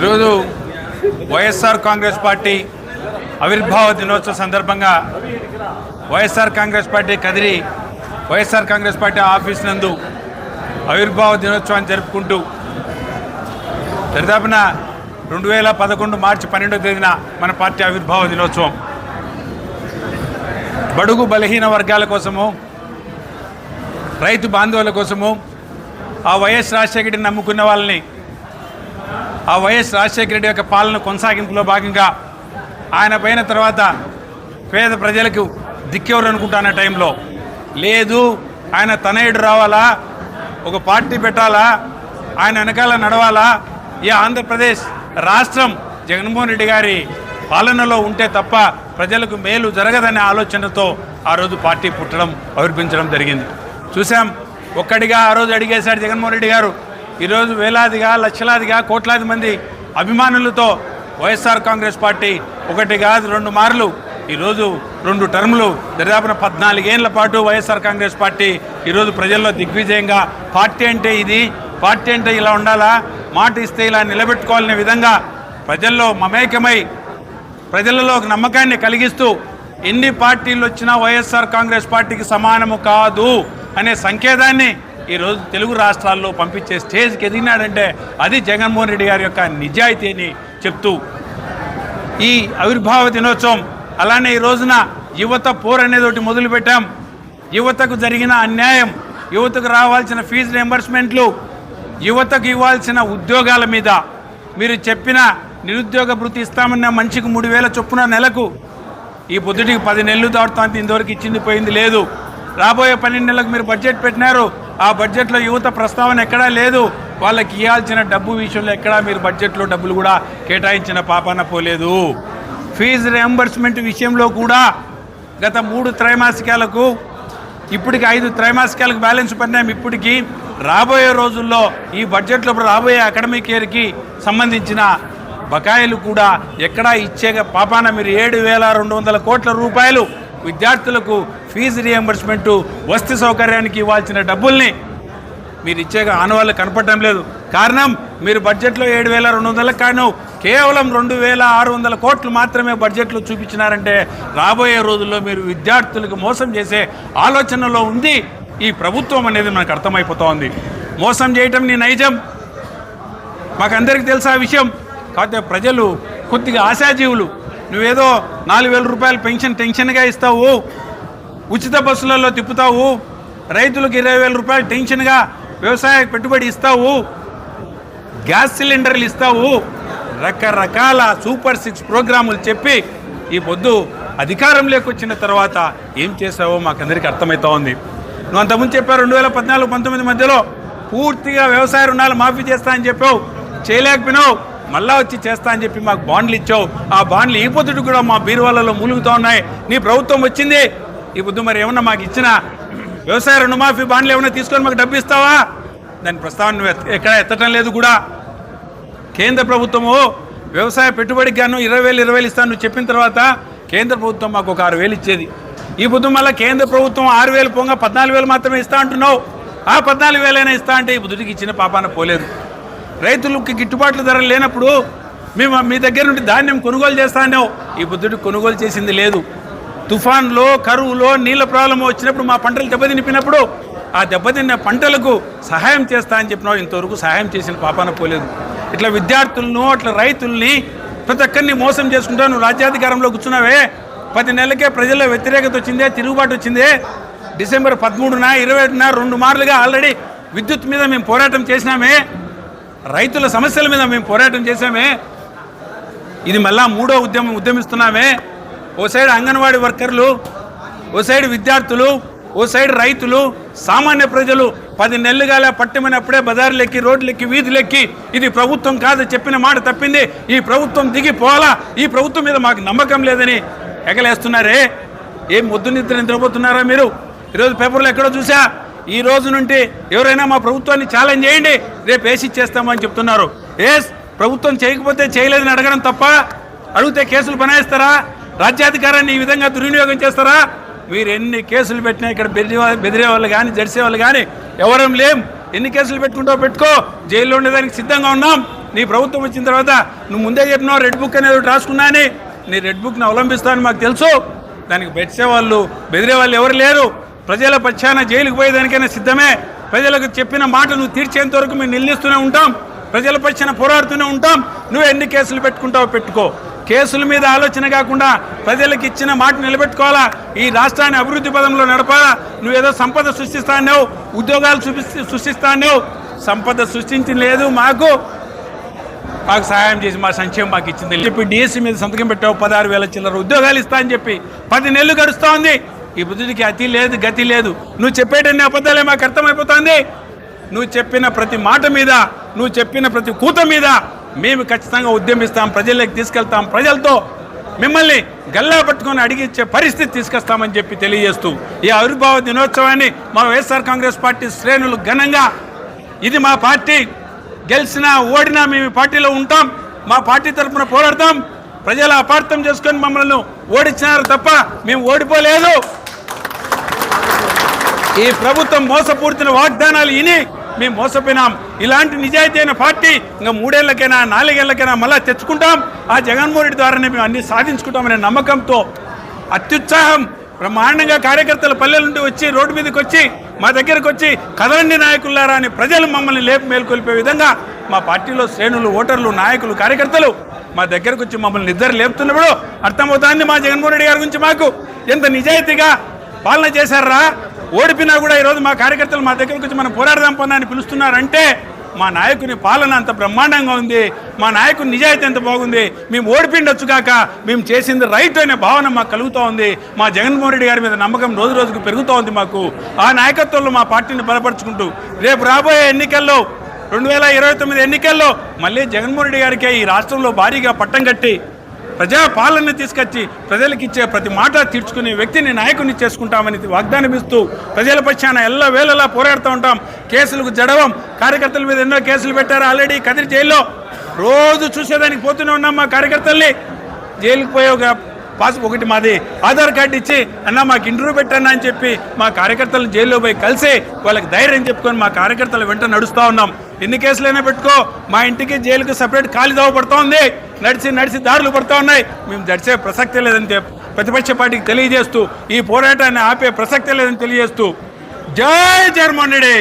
ఈరోజు వైఎస్ఆర్ కాంగ్రెస్ పార్టీ ఆవిర్భావ దినోత్సవ సందర్భంగా YSR Congress party Kadiri YSR Congress party office నందు ఆవిర్భావ దినోత్సవాన్ని జరుపుకుంటూ దరిదాపున రెండు వేల పదకొండు మార్చి పన్నెండో తేదీన మన పార్టీ ఆవిర్భావ దినోత్సవం. బడుగు బలహీన వర్గాల కోసము రైతు బాంధవుల కోసము ఆ వైఎస్ రాజశేఖరిని రెడ్డిని నమ్ముకున్న వాళ్ళని ఆ వైఎస్ రాజశేఖర రెడ్డి యొక్క పాలన కొనసాగింపులో భాగంగా ఆయన పోయిన తర్వాత పేద ప్రజలకు దిక్కెవరు అనుకుంటున్న టైంలో లేదు ఆయన తనయుడు రావాలా ఒక పార్టీ పెట్టాలా ఆయన వెనకాల నడవాలా ఈ ఆంధ్రప్రదేశ్ రాష్ట్రం జగన్మోహన్ రెడ్డి గారి పాలనలో ఉంటే తప్ప ప్రజలకు మేలు జరగదనే ఆలోచనతో ఆ రోజు పార్టీ పుట్టడం ఆవిర్భించడం జరిగింది. చూసాం ఒక్కడిగా ఆ రోజు అడిగేశాడు జగన్మోహన్ రెడ్డి గారు ఈరోజు వేలాదిగా లక్షలాదిగా కోట్లాది మంది అభిమానులతో వైఎస్ఆర్ కాంగ్రెస్ పార్టీ ఒకటి కాదు రెండు మార్లు ఈరోజు రెండు టర్ములు దరిదాపున పద్నాలుగేళ్ళ పాటు వైఎస్ఆర్ కాంగ్రెస్ పార్టీ ఈరోజు ప్రజల్లో దిగ్విజయంగా పార్టీ అంటే ఇది పార్టీ అంటే ఇలా ఉండాలా మాట ఇస్తే ఇలా నిలబెట్టుకోవాలనే విధంగా ప్రజల్లో మమేకమై ప్రజలలో ఒక నమ్మకాన్ని కలిగిస్తూ ఎన్ని పార్టీలు వచ్చినా వైఎస్ఆర్ కాంగ్రెస్ పార్టీకి సమానము కాదు అనే సంకేతాన్ని ఈరోజు తెలుగు రాష్ట్రాల్లో పంపించే స్టేజ్కి ఎదిగినాడంటే అది జగన్మోహన్ రెడ్డి గారి యొక్క నిజాయితీని చెప్తూ ఈ ఆవిర్భావ దినోత్సవం అలానే ఈ రోజున యువత పోర్ అనేది ఒకటి మొదలుపెట్టాం. యువతకు జరిగిన అన్యాయం యువతకు రావాల్సిన ఫీజు రియంబర్స్మెంట్లు యువతకు ఇవ్వాల్సిన ఉద్యోగాల మీద. మీరు చెప్పిన నిరుద్యోగ భృతి ఇస్తామన్న మనిషికి మూడు వేల చొప్పున నెలకు. ఈ పొద్దుటికి పది నెలలు దాటుతాంది ఇంతవరకు ఇచ్చింది పోయింది లేదు. రాబోయే పన్నెండు నెలలకు మీరు బడ్జెట్ పెట్టినారు. ఆ బడ్జెట్లో యువత ప్రస్తావన ఎక్కడా లేదు. వాళ్ళకి ఇవ్వాల్సిన డబ్బు విషయంలో ఎక్కడా మీరు బడ్జెట్లో డబ్బులు కూడా కేటాయించిన పాపాన పోలేదు. ఫీజు రియంబర్స్మెంట్ విషయంలో కూడా గత మూడు త్రైమాసికాలకు ఇప్పటికి ఐదు త్రైమాసికాలకు బ్యాలెన్స్ పడినాం. ఇప్పటికీ రాబోయే రోజుల్లో ఈ బడ్జెట్లో రాబోయే అకాడమిక్ ఇయర్కి సంబంధించిన బకాయిలు కూడా ఎక్కడా ఇచ్చే పాపాన మీరు ఏడు వేల రెండు వందల కోట్ల రూపాయలు విద్యార్థులకు ఫీజు రియంబర్స్మెంటు వస్తు సౌకర్యానికి ఇవ్వాల్సిన డబ్బుల్ని మీరు ఇచ్చే ఆనవాళ్ళు కనపడటం లేదు. కారణం మీరు బడ్జెట్లో ఏడు వేల రెండు వందలకు కాను కేవలం రెండు వేల ఆరు వందల కోట్లు మాత్రమే బడ్జెట్లో చూపించినారంటే రాబోయే రోజుల్లో మీరు విద్యార్థులకు మోసం చేసే ఆలోచనలో ఉంది ఈ ప్రభుత్వం అనేది మనకు అర్థమైపోతోంది. మోసం చేయటం నీ నైజం. మాకందరికీ తెలుసు ఆ విషయం? కాకపోతే ప్రజలు కొద్దిగా ఆశాజీవులు. నువ్వేదో నాలుగు వేల రూపాయలు పెన్షన్ టెన్షన్గా ఇస్తావు. ఉచిత బస్సులలో తిప్పుతావు. రైతులకు ఇరవై వేల రూపాయలు టెన్షన్గా వ్యవసాయ పెట్టుబడి ఇస్తావు. గ్యాస్ సిలిండర్లు ఇస్తావు. రకరకాల సూపర్ సిక్స్ ప్రోగ్రాములు చెప్పి ఈ పొద్దు అధికారంలోకి వచ్చిన తర్వాత ఏం చేసావో మాకందరికీ అర్థమవుతా ఉంది నువ్వు అంతకుముందు చెప్పావు రెండు వేల పద్నాలుగు పంతొమ్మిది మధ్యలో పూర్తిగా వ్యవసాయ రుణాలు మాఫీ చేస్తా అని చెప్పావు. చేయలేకపోయినావు. మళ్ళా వచ్చి చేస్తా అని చెప్పి మాకు బాండ్లు ఇచ్చావు. ఆ బాండ్లు ఈ పొద్దుడు కూడా మా బీరువాళ్ళలో మూలుగుతూ ఉన్నాయి. నీ ప్రభుత్వం వచ్చింది. ఈ పొద్దు మరి ఏమన్నా మాకు ఇచ్చిన వ్యవసాయ రుణమాఫీ బాండ్లు ఏమైనా తీసుకొని మాకు డబ్బు ఇస్తావా? దాని ప్రస్తావన నువ్వు ఎక్కడ ఎత్తటం లేదు కూడా. కేంద్ర ప్రభుత్వము వ్యవసాయ పెట్టుబడికి గాను ఇరవై వేలు ఇరవై వేలు ఇస్తాను నువ్వు చెప్పిన తర్వాత కేంద్ర ప్రభుత్వం మాకు ఒక ఆరు వేలు ఇచ్చేది. ఈ పొద్దు మళ్ళీ కేంద్ర ప్రభుత్వం ఆరు వేలు పోగా పద్నాలుగు వేలు మాత్రమే ఇస్తా అంటున్నావు. ఆ పద్నాలుగు వేలైనా ఇస్తా అంటే ఈ బుద్ధుడికి ఇచ్చిన పాపాన పోలేదు. రైతులకు గిట్టుబాట్లు ధరలు లేనప్పుడు మేము మీ దగ్గర నుండి ధాన్యం కొనుగోలు చేస్తా ఈ బుద్ధుడు కొనుగోలు చేసింది లేదు. తుఫాన్లో కరువులో నీళ్ళ ప్రాబ్లం వచ్చినప్పుడు మా పంటలు దెబ్బతినిపినప్పుడు ఆ దెబ్బతిన్న పంటలకు సహాయం చేస్తా అని చెప్పినావు ఇంతవరకు సహాయం చేసిన పాపాన పోలేదు. ఇట్లా విద్యార్థులను అట్లా రైతుల్ని ప్రతి ఒక్కరిని మోసం చేసుకుంటా నువ్వు రాజ్యాధికారంలో కూర్చున్నావే. పది నెలలకే ప్రజల్లో వ్యతిరేకత వచ్చిందే తిరుగుబాటు వచ్చిందే. డిసెంబర్ పదమూడున ఇరవై ఒకటిన రెండు మార్లుగా ఆల్రెడీ విద్యుత్ మీద మేము పోరాటం చేసినామే. రైతుల సమస్యల మీద మేము పోరాటం చేసామే ఇది మళ్ళా మూడో ఉద్యమం ఉద్యమిస్తున్నామే. ఓ సైడ్ అంగన్వాడీ వర్కర్లు ఓ సైడ్ విద్యార్థులు ఓ సైడ్ రైతులు సామాన్య ప్రజలు పది నెలలుగాల పట్టమనప్పుడే బజార్లెక్కి రోడ్లెక్కి వీధులెక్కి ఇది ప్రభుత్వం కాదు చెప్పిన మాట తప్పింది. ఈ ప్రభుత్వం దిగి పోవాలా? ఈ ప్రభుత్వం మీద మాకు నమ్మకం లేదని ఎగలేస్తున్నారే? ఏం ముద్దు నిద్ర నిద్రపోతున్నారా మీరు? ఈరోజు పేపర్లో ఎక్కడో చూసా? ఈ రోజు నుండి ఎవరైనా మా ప్రభుత్వాన్ని ఛాలెంజ్ చేయండి రేపు వేసి చేస్తామని చెప్తున్నారు. ఎస్ ప్రభుత్వం చేయకపోతే చేయలేదని అడగడం తప్ప? అడిగితే కేసులు బనాయిస్తారా? రాజ్యాధికారాన్ని ఈ విధంగా దుర్వినియోగం చేస్తారా? మీరు ఎన్ని కేసులు పెట్టినా ఇక్కడ బెదిరి బెదిరే వాళ్ళు కానీ జడిసే వాళ్ళు కానీ ఎవరం లేం. ఎన్ని కేసులు పెట్టుకుంటావు పెట్టుకో. జైల్లో ఉండేదానికి సిద్ధంగా ఉన్నాం. నీ ప్రభుత్వం వచ్చిన తర్వాత నువ్వు ముందే చెప్పినావు రెడ్ బుక్ అనేది రాసుకున్నాని. నీ రెడ్ బుక్ని అవలంబిస్తానని మాకు తెలుసు. దానికి బెట్సే వాళ్ళు బెదిరే వాళ్ళు ఎవరు లేరు. ప్రజల పక్షాన జైలుకు పోయేదానికైనా సిద్ధమే. ప్రజలకు చెప్పిన మాట నువ్వు తీర్చేంత వరకు మేము నిలిస్తూనే ఉంటాం. ప్రజల పక్షాన పోరాడుతూనే ఉంటాం. నువ్వు ఎన్ని కేసులు పెట్టుకుంటావో పెట్టుకో. కేసుల మీద ఆలోచన కాకుండా ప్రజలకు ఇచ్చిన మాట నిలబెట్టుకోవాలా? ఈ రాష్ట్రాన్ని అభివృద్ధి పదంలో నడపాలా? నువ్వేదో సంపద సృష్టిస్తానేవు ఉద్యోగాలు సృష్టిస్తానేవు సంపద సృష్టించి లేదు మాకు. మాకు సహాయం చేసి మా సంక్షేమం మాకు ఇచ్చింది చెప్పి డిఎస్సీ మీద సంతకం పెట్టావు పదహారు వేల చిల్లర ఉద్యోగాలు ఇస్తా అని చెప్పి పది నెలలు గడుస్తూ ఉంది. ఈ బుద్ధుడికి అతి లేదు గతి లేదు. నువ్వు చెప్పేటన్ని అబద్ధాలే మాకు అర్థమైపోతుంది. నువ్వు చెప్పిన ప్రతి మాట మీద నువ్వు చెప్పిన ప్రతి కూత మీద మేము ఖచ్చితంగా ఉద్యమిస్తాం ప్రజల్లోకి తీసుకెళ్తాం. ప్రజలతో మిమ్మల్ని గల్లా పట్టుకొని అడిగించే పరిస్థితి తీసుకొస్తామని చెప్పి తెలియజేస్తూ ఈ ఆవిర్భావ దినోత్సవాన్ని మా వైఎస్ఆర్ కాంగ్రెస్ పార్టీ శ్రేణులు ఘనంగా ఇది మా పార్టీ. గెలిచినా ఓడినా మేము పార్టీలో ఉంటాం. మా పార్టీ తరఫున పోరాడతాం. ప్రజలు అపార్థం చేసుకొని మమ్మల్ని ఓడించినారు తప్ప మేము ఓడిపోలేదు. ఈ ప్రభుత్వం మోసపూర్తిన వాగ్దానాలు ఇని మేము మోసపోయినాం. ఇలాంటి నిజాయితీ అయిన పార్టీ ఇంకా మూడేళ్ళకైనా నాలుగేళ్ళకైనా మళ్ళీ తెచ్చుకుంటాం. ఆ జగన్మోహన్ రెడ్డి ద్వారానే మేము అన్ని సాధించుకుంటామనే నమ్మకంతో అత్యుత్సాహం బ్రహ్మాండంగా కార్యకర్తలు పల్లెల నుండి వచ్చి రోడ్డు మీదకి వచ్చి మా దగ్గరకు వచ్చి కదలండి నాయకులారా అని ప్రజలు మమ్మల్ని లేపు మేల్కొల్పే విధంగా మా పార్టీలో శ్రేణులు ఓటర్లు నాయకులు కార్యకర్తలు మా దగ్గరకు వచ్చి మమ్మల్ని నిద్ర లేపుతున్నప్పుడు అర్థమవుతోంది మా జగన్మోహన్ రెడ్డి గారి గురించి మాకు. ఎంత నిజాయితీగా పాలన చేశారా? ఓడిపినా కూడా ఈరోజు మా కార్యకర్తలు మా దగ్గరకు వచ్చి మనం పోరాడదాం పని అని పిలుస్తున్నారంటే మా నాయకుని పాలన అంత బ్రహ్మాండంగా ఉంది మా నాయకుని నిజాయితీ ఎంత బాగుంది మేము ఓడిపిండొచ్చు కాక మేము చేసింది రైట్ అనే భావన మాకు కలుగుతూ ఉంది మా జగన్మోహన్ రెడ్డి గారి మీద నమ్మకం రోజు రోజుకు పెరుగుతూ ఉంది మాకు. ఆ నాయకత్వంలో మా పార్టీని బలపరుచుకుంటూ రేపు రాబోయే ఎన్నికల్లో రెండు వేల ఇరవై తొమ్మిది ఎన్నికల్లో మళ్ళీ జగన్మోహన్ రెడ్డి గారికి ఈ రాష్ట్రంలో భారీగా పట్టం కట్టి ప్రజా పాలన తీసుకొచ్చి ప్రజలకు ఇచ్చే ప్రతి మాట తీర్చుకునే వ్యక్తిని నాయకుని చేసుకుంటామని వాగ్దానమిస్తూ ప్రజల పక్షాన ఎల్ల వేళలా పోరాడుతూ ఉంటాం. కేసులకు జడవం. కార్యకర్తల మీద ఎన్నో కేసులు పెట్టారు ఆల్రెడీ కదిరి జైల్లో. రోజు చూసేదానికి పోతూనే ఉన్నాం మా కార్యకర్తల్ని. జైలుకి పోయే ఒక పాస్ ఒకటి మాది ఆధార్ కార్డు ఇచ్చి అన్న మాకు ఇంటర్వ్యూ పెట్టన్నా అని చెప్పి మా కార్యకర్తలు జైల్లో పోయి కలిసి వాళ్ళకి ధైర్యం చెప్పుకొని మా కార్యకర్తల వెంట నడుస్తూ ఉన్నాం. ఎన్ని కేసులైనా పెట్టుకో మా ఇంటికి జైలుకి సపరేట్ ఖాళీ దోవ పడుతూ ఉంది నడిచి నడిచి దారులు పడుతూ ఉన్నాయి మేము నడిచే ప్రసక్తే లేదని ప్రతిపక్ష పార్టీకి తెలియజేస్తూ ఈ పోరాటాన్ని ఆపే ప్రసక్తే లేదని తెలియజేస్తూ. జై జగన్మోహన్ రెడ్డి!